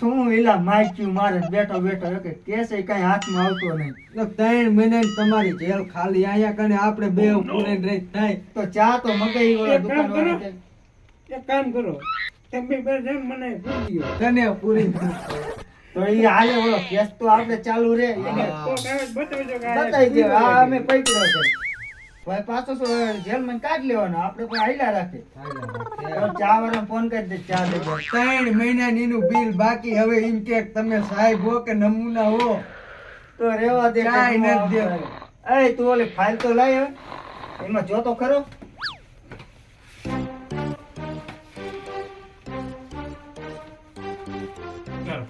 શું એલા માયક્યું મારે? બેઠો બેઠો કે કેસે કઈ હાથમાં આવતો નહીં. તો ત્રણ મહિને તમારી જેલ ખાલી અહીંયા કને આપણે બે પૂરે રહી થાય. તો ચા તો મગાઈ ઓલા દુકાન કામ કરો. દુકાનવાળા એક કામ કરો. તમે બે મને પૂરી ગયો. તને પૂરી તો એ હાલે ઓલો કેસ તો આપણે ચાલુ રે એને હા. કોક બતાવજો કે બતાવી દે આ અમે પકડ્યો છે. ભાઈ પાછો જેલમાં કાઢ લેવાનો. આપણે કોઈ આઈલા રાખે. ચા વાળા ફોન કરી દે ચા દેજો ત્રણ મહિના નીનું બિલ બાકી. હવે એમ કે તમે સાહેબ હો કે નમૂના હો. તો રેવા દે કંઈક નથી દે. એ તું ઓલી ફાઇલ તો લઈ હવે. એમાં જો તો ખરો. ચાલો.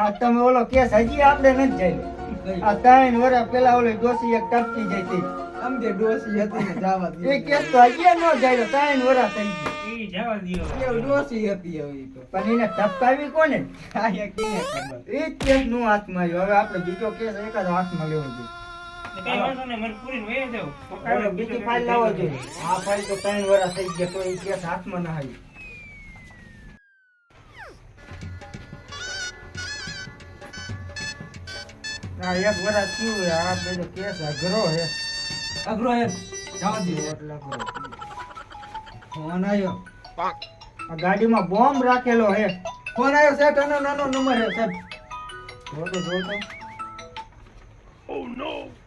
આ તમે ઓલો કેસ હજી આપણે નથી જાય આ ત્રણ વર્ષ પેલા ઓલો ડોસી એક ટપકી જઈ હતી. સમજે ડોસી હતી ને જવા દે એ કેસ તો હજી ન જાય ત્રણ વર્ષ થઈ ગયું. ઈ જવા દ્યો. કેવું ડોસી હતી હવે ઈ તો. પણ એને ટપકાવી કોને? આયા કેને ખબર? એ જ હાથમાં આવ્યો. હવે આપણે બીજો કેસ એકાદ હાથમાં લેવો જોઈએ. આ ફાઇલ તો ત્રણ વર્ષ થઈ ગયા તો એ કેસ હાથમાં ના આવી આ એક વર્ષ થયું છે, આ કેસ અઘરો હે અઘરો હે જાવા દે એટલે અઘરો. ફોન આવ્યો આ ગાડીમાં બોમ્બ રાખેલો હે ફોન આવ્યો સાહેબ એનો નાનો નંબર હે સાહેબ. જોતો જોતો.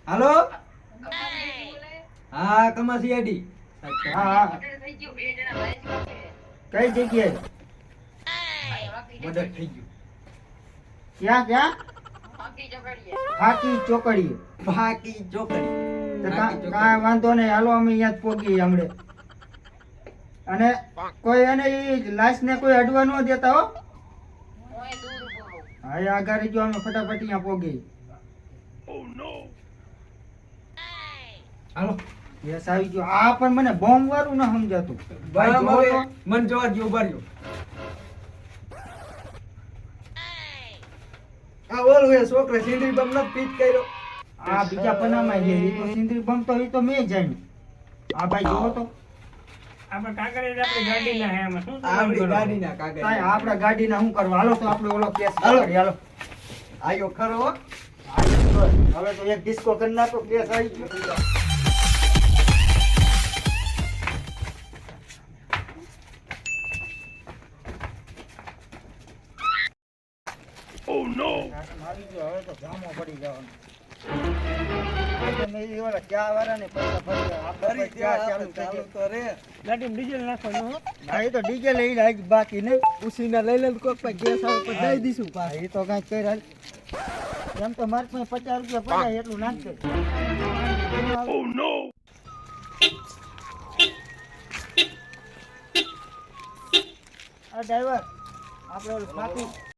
હાલો? હા કમાસી આડી હા હા. કઈ જગ્યાએ? મદદ થઈ ગયું. ક્યાં ક્યાં? ફાકી ચોકડી ફાકી ચોકડી કાંઈ વાંધો નહીં હાલો અમે અહીંયા જ પોગી હમણે. અને કોઈ એને ઈ લાશ ને કોઈ અડવા ન દેતા હો. હા એ આગળ જો અમે ફટાફટ અહીંયા પોગી હાલો. યસ આવી ગયો. આ પણ મને બોમ્બ વાળું ના સમજાતું. ભાઈ. મન જોવા દો ઊભા રહ્યો આ ઓલું એ છોકરા સિંદરી બમ નથી પીટ કર્યો. આ બીજા પનામાં છે તો સિંદરી બમ તો ઈ તો મેં જાણ્યું આ ભાઈ જોવો તો આપણે કાગળ જ આપણી ગાડીના હે આમાં શું આપણી કાગળ કરવા? હાલો તો આપણે ઓલો કેસ હાલો. હાલો. આયો ખરો હો. હવે તો એક ડિસ્કો કરી નાખો કેસ આવી ગયો. ગઈ. હા, એ તો ડીજે લઈ જાય બાકી નહીં ઉસીના લઈ લે કોઈ ગેસ આવે તો દઈ દઈશું એ તો કાંઈ કર્યા હાલ. એમ તો મારે પાસે પચાસ રૂપિયા પડ્યા એટલું નાખી દે ડ્રાઈવર આપણે ઓલું પાકું.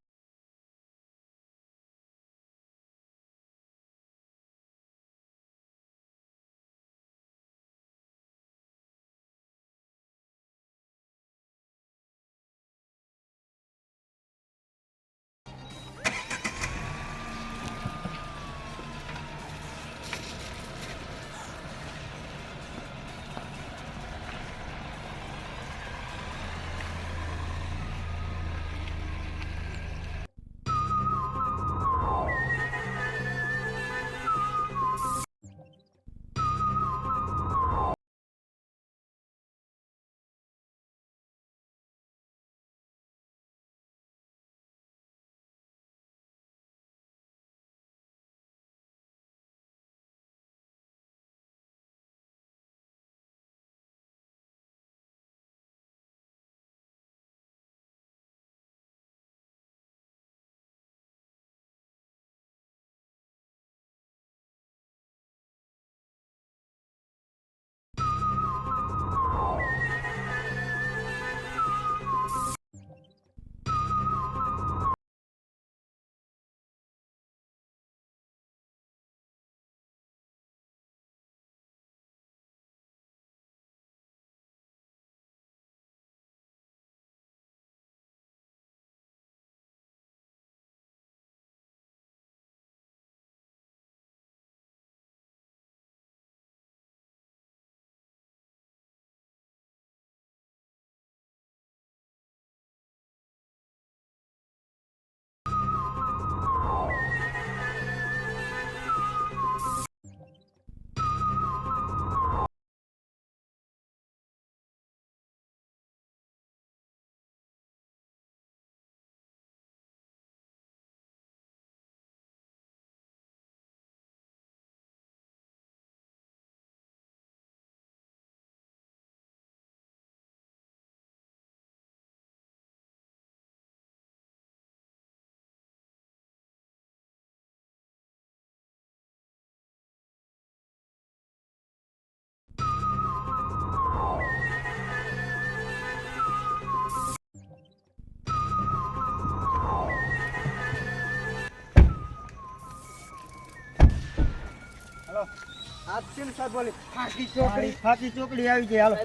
આ કેમ સાહેબ બોલી ફાકી ચોકડી ચોકડી ફાકી ચોકડી આવી ગઈ હાલો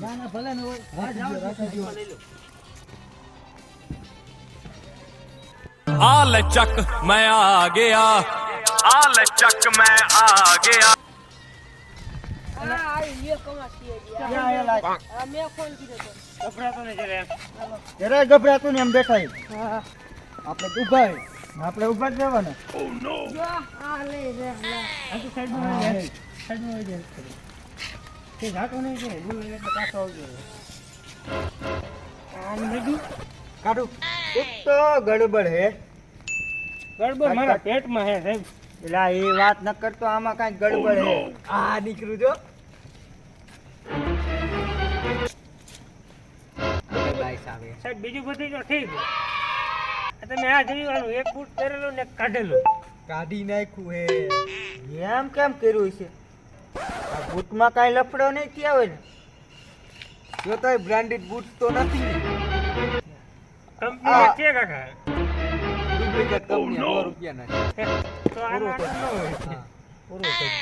ના ના ભલે ને હોય રાખી દ્યો, રાખી દ્યો. आ ले चक मैं आ गया आ ले चक मैं आ गया હા આવી લ્યો કમા છીએ જી. ક્યાં આયેલા? આ મેં ફોન કર્યો તો ગભરાતો નહીં જરા એમ. જરાય ગભરાતું ને એમ બેઠા છે. હા આપણે તો ઊભા છે. આપણે ઊભા જ રહેવાના. નો આ લે લે આ તો સાઈડમાં લે સાઈડમાં લે તે જાતો નહીં છે હું લઈને પાછો આવજો. આમ લીધું. કાઢું. એક તો ગડબડ હે. ગડબડ મારા પેટમાં હે સાહેબ. એટલે એ વાત ન કરતો આમાં કાંઈ ગડબડ હે. આ નીકળું જો. સાહેબ બીજું બધું તો ઠીક. તમે આ જોયું એક ફૂટ કરેલું ને કાઢેલો કાઢેલું. કાઢી નાખ્યું હે. એમ કેમ કર્યું છે? આ બૂટમાં કાંઈ લફડો નહીં થયા હોય ને? જો તો બ્રાન્ડેડ બૂટ તો નથી. કંપની છે કાકા. ડુપ્લિકેટ કંપની તો. પૂરું ગયું.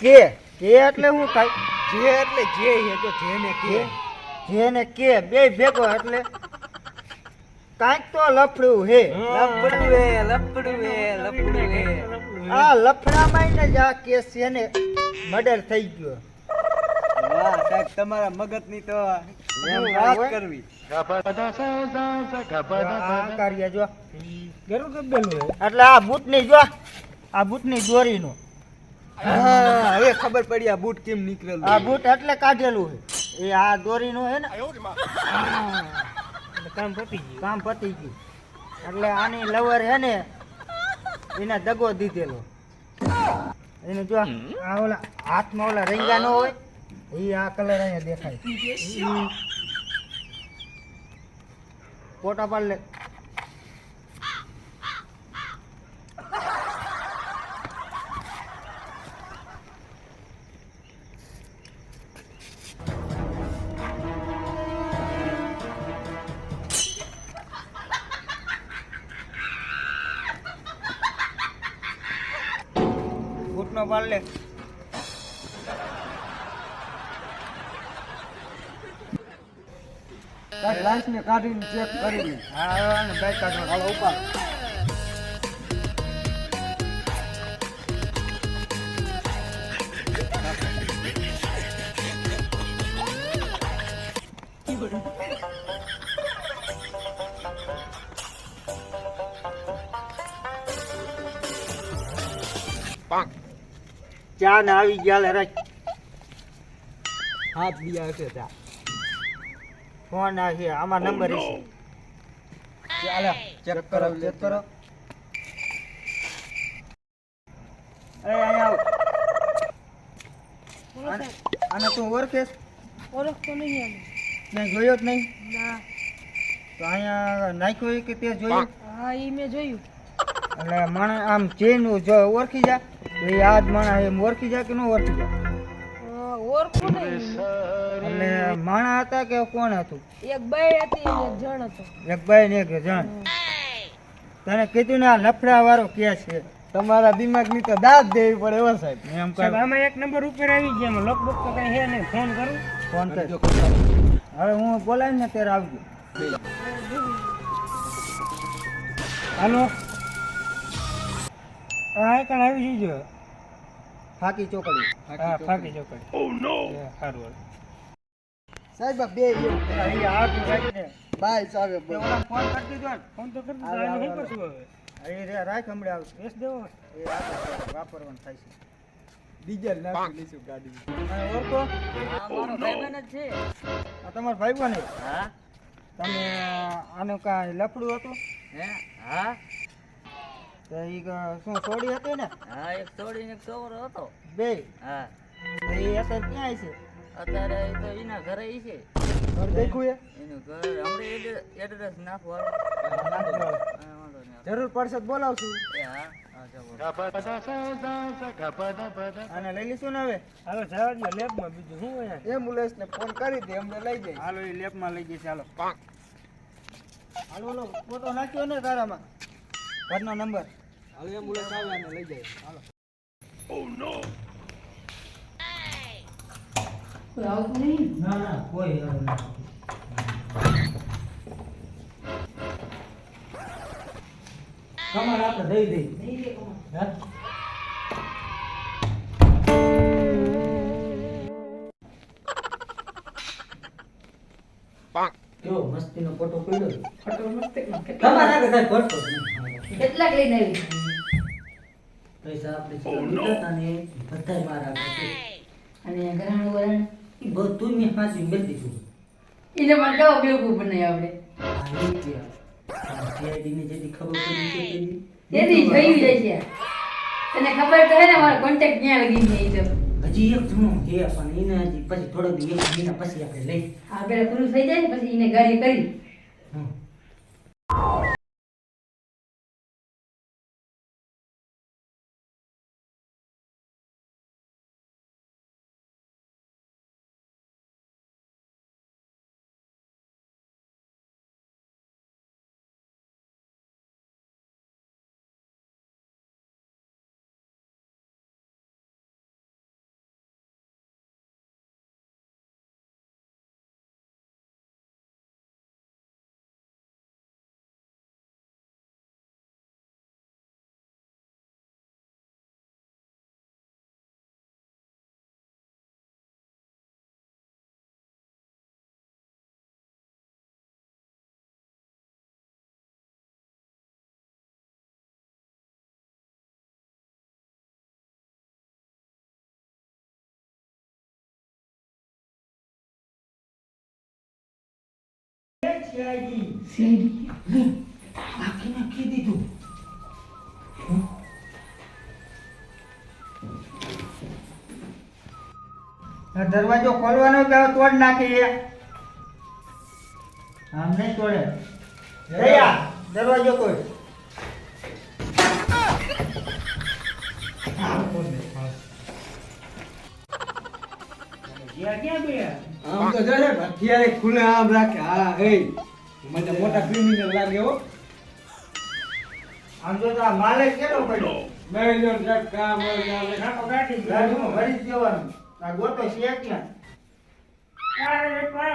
કે? કે એટલે શું થાય? જે એટલે જે હે તો જેને કે. જેને કે બે ભેગો એટલે કાંઈક તો લફડું હે. લફડું હે લફડું હે લફડું હે. આ લફડામાં ને જ આ કેસ છે ને મર્ડર થઈ ગયો. વાહ સાહેબ તમારા મગજની તો વાત કરવી. આ કાર્ય જો. એટલે આ બૂટની જો આ બૂટની દોરીનું. હા હવે ખબર પડી આ બૂટ કેમ નીકળેલું આ બૂટ એટલે કાઢેલું છે. એ આ દોરીનું હે ને. એટલે કામ પતી ગયું કામ પતી ગયું. એટલે આની લવર હે ને એને દગો દીધેલો. એને જો આ ઓલા હાથમાં ઓલા રીંગા નો હોય એ આ કલર અહીંયા દેખાય. ફોટા પાડ લે. ને કાઢીને ચેક કરી લે. હા બાઈક કાઢવા હાલો ઉપર ચા ને આવી ગયા લે રાખ. હાથ બી આવશે ત્યાં. ફોન આવશે આમાં નંબર છે ચાલે ચેક કરો ચેક કરો. એ અહીંયા આવ. અને તું ઓળખેસ ઓળખતો નહીં ક્યાંય જોયો જ નહીં? ના. તો અહીંયા નાખ્યો કે તે જોયું? હા એ મેં જોયું. એટલે માણસ આમ ચેન જો ઓળખી જા. એ આ જ માણસ એમ ઓળખી જાય કે ન ઓળખી જાય ઓળખું નહીં. એટલે માણા હતા કે કોણ હતું? એક બાઈ હતી અને એક જણ હતો. એક ભાઈ ને એક જણ. તને કીધું ને આ લફડા વાળો કે છે. તમારા દિમાગની તો દાદ દેવી પડે એવો સાહેબ. એમ સાહેબ આમાં એક નંબર ઉપર આવી ગયા. લોકબુક તો કઈ હે નહીં. ફોન કરું? ફોન કરજો હવે હું બોલાવી ને ત્યારે આવજો. હાલો. હા કણ આવી જજો. ફાકી ચોકડી. હા ફાકી ચોકડી. ઓ નો સારું સાહેબ આ બે અહીંયા હાથ રાખીને બાય સાહેબ ફોન કરી દીધો ફોન તો કરી દીધો આને હાલો, કરશું હવે? અહીં રે રાખ હમણાં આવશે વેચ દેવો? એ વાપરવાનું થાય છે. ડીઝલ નાખી લઈશું ગાડી અને ઓળખો? આ તમારો ભાઈ હા. તમે આનું કાંઈ લફડું હતું? હે? હા? તો એ શું છોડી હતી ને? હા એક છોડીને એક છોકરો હતો. બે? હા. એ અત્યારે ક્યાં છે? અત્યારે એ તો એના ઘરે ઈ છે. ઘર દેખું એ? એનું ઘર હમણે એડ્રેસ નાખવા. જરૂર પડશે તો બોલાવશું. એ હા. અને લઈ લઈશું ને હવે? હાલો જવા દો લેબમાં બીજું શું હોય એમ્બ્યુલન્સ ને ફોન કરી દે અમને લઈ જાય. હાલો એ લેબમાં લઈ જઈશ હાલો. હાલો ઓલો ફોટો નાખ્યો ને તારામાં? ઘરનો નંબર હાલો એમ્બ્યુલન્સ આવે અને લઈ જાય હાલો નહીં ના ના કોઈ નથી. કમર આપણે દઈ દઈ નહીં. હે? કેવો મસ્તીનો ફોટો પડ્યો ફોટો મસ્તી કેટલા તમારા આગળ ફોટો નહીં. કેટલાક લઈને આવી પૈસા આપણે ચલો લીધા હતા ને બધાય મારા આગળ છે. અને ગ્રહણ વરણ? ઈ બધું મેં પાછું મેળ દીધું. એને કેવો બેવકૂફ બનાવી આપણે આ એ ત્યાં. આ CID ને જેથી ખબર પડી છે તેથી તેથી જોયું જાય છે. તને ખબર તો હે ને મારો કોન્ટેક્ટ ક્યાં લગી છે તો. હજી એક જૂનો છે પણ એને હજી પછી થોડોક દી એક મહિના પછી આપણે લઈ. આ પેલા પૂરું થઈ જાય ને પછી એને ગાડી કરી. હમ. નાખી નાખી દીધું દરવાજો ખોલવાનો કે તોડ નાખી આમ નહીં તોડે. દયા દરવાજો કોઈ આમ તો જો સાહેબ હથિયારે આમ રાખે. હા એ મને મોટા ક્રિમિનલ લાગે હો. આમ તો આ માલે કેટલો પડ્યો. મેનેજર સાહેબ કામ હોય આવે નાખો કાઢી ગાડીમાં ભરી દેવાનું. આ ગોતો છે ક્યાં તારે એક વાર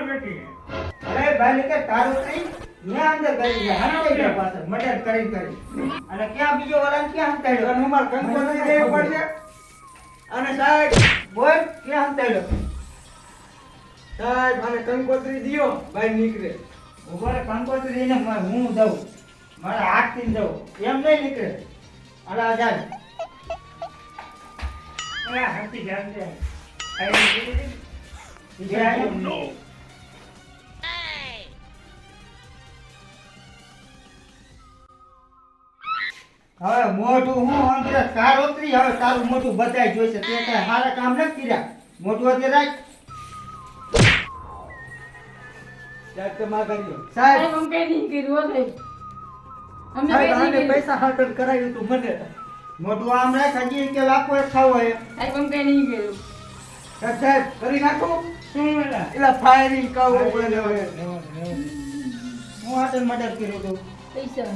અરે ભાઈ કે તારું કઈ મેં અંદર કરી ગયા હાથે ગયા પાછળ. મદદ કરી કરી. અને ક્યાં બીજો વાળાને ક્યાં હંતાડ્યો અને અમાર કંકો પડશે. અને સાહેબ બોલ ક્યાં હંતાડ્યો સાહેબ મને કંકોત્રી દિયો બહાર નીકળે. ઊભો કંકોત્રી દઈને મારે હું દઉં? મારા હાથથી દઉં. એમ નહીં નીકળે. અરે જાય આ હાથી જાન દે આઈ દીધી. બીજે આવ્યો? હવે મોટું હું અંગ્રેજ કારોતરી હવે તારું મોટું બધાય જોઈશે તે કઈ સારા કામ નથી કર્યા. મોટું અત્યારે રાખ. સાહેબ અમે કઈ નહીં કર્યું હો કઈ નહીં પૈસા હાટલ કરાવ્યું તું મને. મોટું આમ રાખ હજી કે લાખો એક ખાવો હે સાહેબ અમે કઈ નહીં કર્યું. સાહેબ કરી નાખો? શું એલા? ફાયરિંગ કહું હું હાટલ મર્ડર કર્યો તું? પૈસા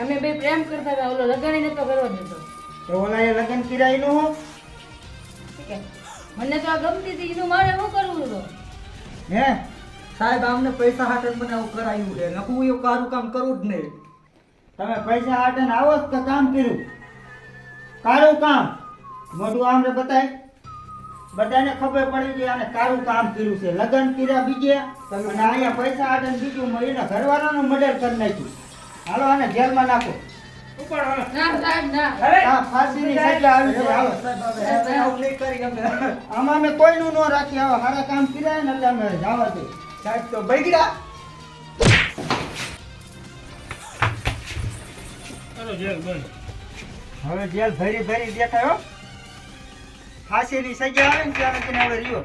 અમે બે પ્રેમ કરતા હતા ઓલો લગન નતો કરવો દેતો તો ઓલા એ લગ્ન કિરાયનું હું મને તો આ ગમતી હતી એનું મારે શું કરવું હતું હે? સાહેબ આમને પૈસા હાટન મને આવું કરાયું છે. નકું એવું કારું કામ કરવું જ નહીં. તમે પૈસા હાટન આવો જ તો કામ કર્યું? કારું કામ? મોઢું આમને બતાય. બધાને ખબર પડી ગઈ અને કારું કામ કર્યું છે. લગ્ન કર્યા બીજે અને અહીંયા પૈસા હાટન બીજું મળીને ઘરવાળાનું મર્ડર કરી નાખ્યું. હાલો આને જેલમાં નાખો. ના ના. કરી આમાં અમે કોઈનું ન રાખી આવો સારા કામ કર્યા ને એટલે અમે જવા દે સાહેબ તો બગડ્યા હવે જેલ ભરી ભરી દેખાયો ફાંસીની સજા આવે ને ત્યારે તેને હવે રહ્યો.